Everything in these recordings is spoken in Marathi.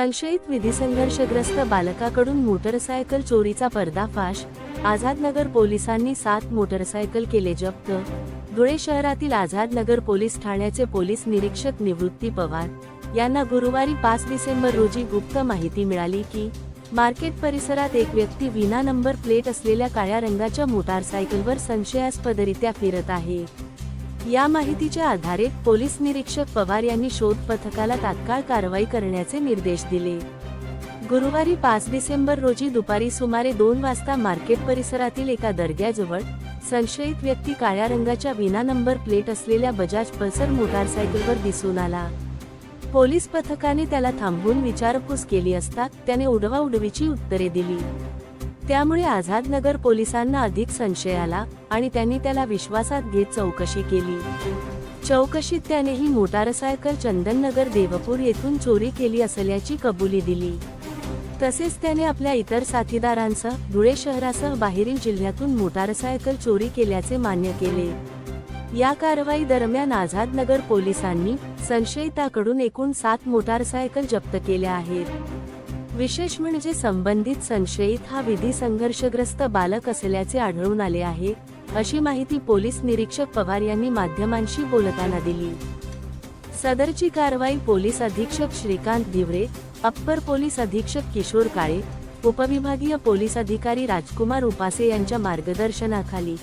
संशयित विधिसंघर्षग्रस्त बालकाकडून मोटरसायकल चोरीचा पर्दाफाश आझादनगर पोलिसांनी सात मोटरसायकल केले जप्त धुळे शहरातील आझादनगर पोलीस ठाण्याचे पोलीस निरीक्षक निवृत्ती पवार. यांना गुरुवारी पाच डिसेंबर रोजी गुप्त माहिती मिळाली की मार्केट परिसरात एक व्यक्ती विना नंबर प्लेट असलेल्या काळ्या रंगाच्या मोटारसायकलवर संशयास्पदरित्या फिरत आहे. या माहितीच्या आधारे पोलीस निरीक्षक पवार यांनी शोध पथकाला तात्काळ कारवाई करण्याचे निर्देश दिले. गुरुवारी पाच डिसेंबर रोजी दुपारी सुमारे दोन वाजता मार्केट परिसरातील एका दर्ग्याजवळ संशयित व्यक्ती काळ्या रंगाच्या विना नंबर प्लेट असलेल्या बजाज पल्सर मोटारसायकलवर दिसून आला. पोलीस पथकाने त्याला थांबवून विचारपूस केली असता त्याने उडवाउडवीची उत्तरे दिली. त्यामुळे आझादनगर पोलिसांना अधिक संशय आला आणि त्यांनी त्याला विश्वासात घेत चौकशी केली. चौकशीत त्याने ही मोटारसायकल चंदननगर देवपूर येथून चोरी केली असल्याची कबुली दिली. तसेच त्याने आपल्या इतर साथीदारांसह धुळे शहरासह बाहेरील जिल्ह्यातून मोटारसायकल चोरी केल्याचे मान्य केले. या कारवाई दरम्यान आझादनगर पोलिसांनी संशयिताकडून एकूण सात मोटारसायकल जप्त केल्या आहेत. विशेष म्हणजे संबंधित संशयित हा विधी संघर्षग्रस्त बालक असल्याचे आढळून आले आहे अशी माहिती पोलीस निरीक्षक पवार यांनी माध्यमांशी बोलताना दिली. सदरची कारवाई पोलीस अधीक्षक श्रीकांत धिवरे अप्पर पोलीस अधीक्षक किशोर काळे उपविभागीय पोलीस अधिकारी राजकुमार उपासे यांच्या मार्गदर्शनाखाली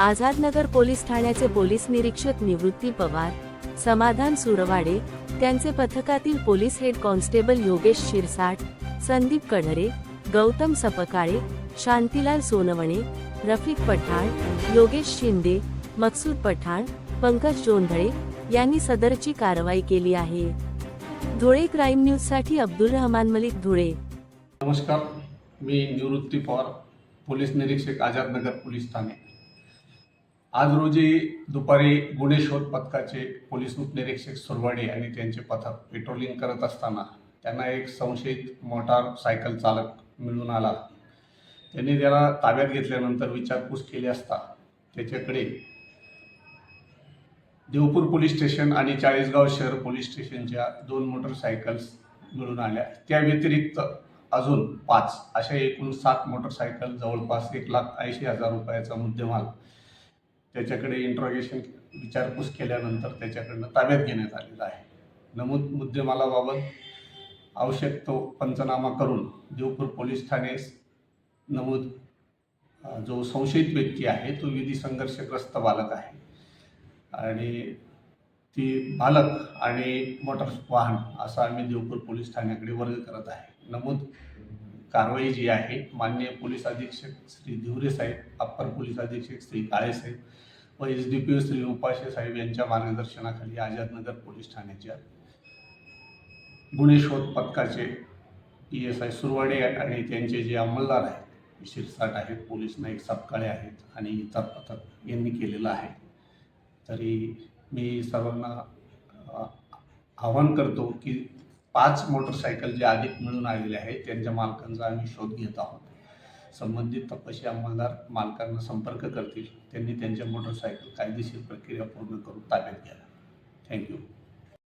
आझादनगर पोलीस ठाण्याचे पोलीस निरीक्षक निवृत्ती पवार समाधान सुरवाडे त्यांचे पथकातील police head constable Yogesh Shirsat Sandeep Kadhare Gautam Sapkale Shantilal Sonawane Rafiq Pathan Yogesh Shinde Maqsood Pathan Pankaj Jondhale यांनी सदरची कारवाई केली आहे. धुळे क्राईम न्यूजसाठी अब्दुल रहमान मलिक धुळे. नमस्कार मी निवृत्ती पवार पोलीस निरीक्षक आझादनगर पोलीस ठाणे. आज रोजी दुपारी गुन्हे शोध पथकाचे पोलीस उपनिरीक्षक सुरवाडे आणि त्यांचे पथक पेट्रोलिंग करत असताना त्यांना एक संशयित मोटार सायकल चालक मिळून आला. त्यांनी त्याला ताब्यात घेतल्यानंतर विचारपूस केली असता त्याच्याकडे देवपूर पोलीस स्टेशन आणि चाळीसगाव शहर पोलीस स्टेशनच्या दोन मोटरसायकल्स मिळून आल्या. त्या व्यतिरिक्त अजून पाच अशा एकूण सात मोटरसायकल जवळपास एक लाख ऐंशी हजार रुपयाचा मुद्देमाल त्याच्याकडे इंट्रॉगेशन विचारपूस केल्यानंतर त्याच्याकडनं ताब्यात घेण्यात आलेला आहे. नमूद मुद्देमालाबाबत आवश्यक तो पंचनामा करून देवपूर पोलीस ठाणे नमूद जो संशयित व्यक्ती आहे तो विधी संघर्षग्रस्त बालक आहे. आणि ती बालक आणि मोटर वाहन असा आम्ही देवपूर पोलीस ठाण्याकडे वर्ग करत आहे. नमूद कारवाई जी आहे माननीय पोलीस अधीक्षक श्री धिवरे साहेब अप्पर पोलीस अधीक्षक श्री काळे साहेब व S D P O Shri Upashe साहेब यांच्या मार्गदर्शनाखाली आझादनगर पोलीस ठाण्याच्या गुन्हे शोध पथकाचे पी एस आय सुरवाडे आणि त्यांचे जे अंमलदार आहेत शिरसाट आहेत पोलीस नाईक सपकाळे आहेत आणि इतर पथक यांनी केलेलं आहे. तरी मी सर्वांना आवाहन करतो की पाच मोटरसायकल जे अधिक मिळून आलेले आहेत त्यांच्या मालकांचा आम्ही शोध घेत आहोत. संबंधित तपशी अंमलदार मालकांना संपर्क करतील त्यांनी त्यांच्या मोटरसायकल कायदेशीर प्रक्रिया पूर्ण करून ताब्यात घ्याव्या थँक्यू.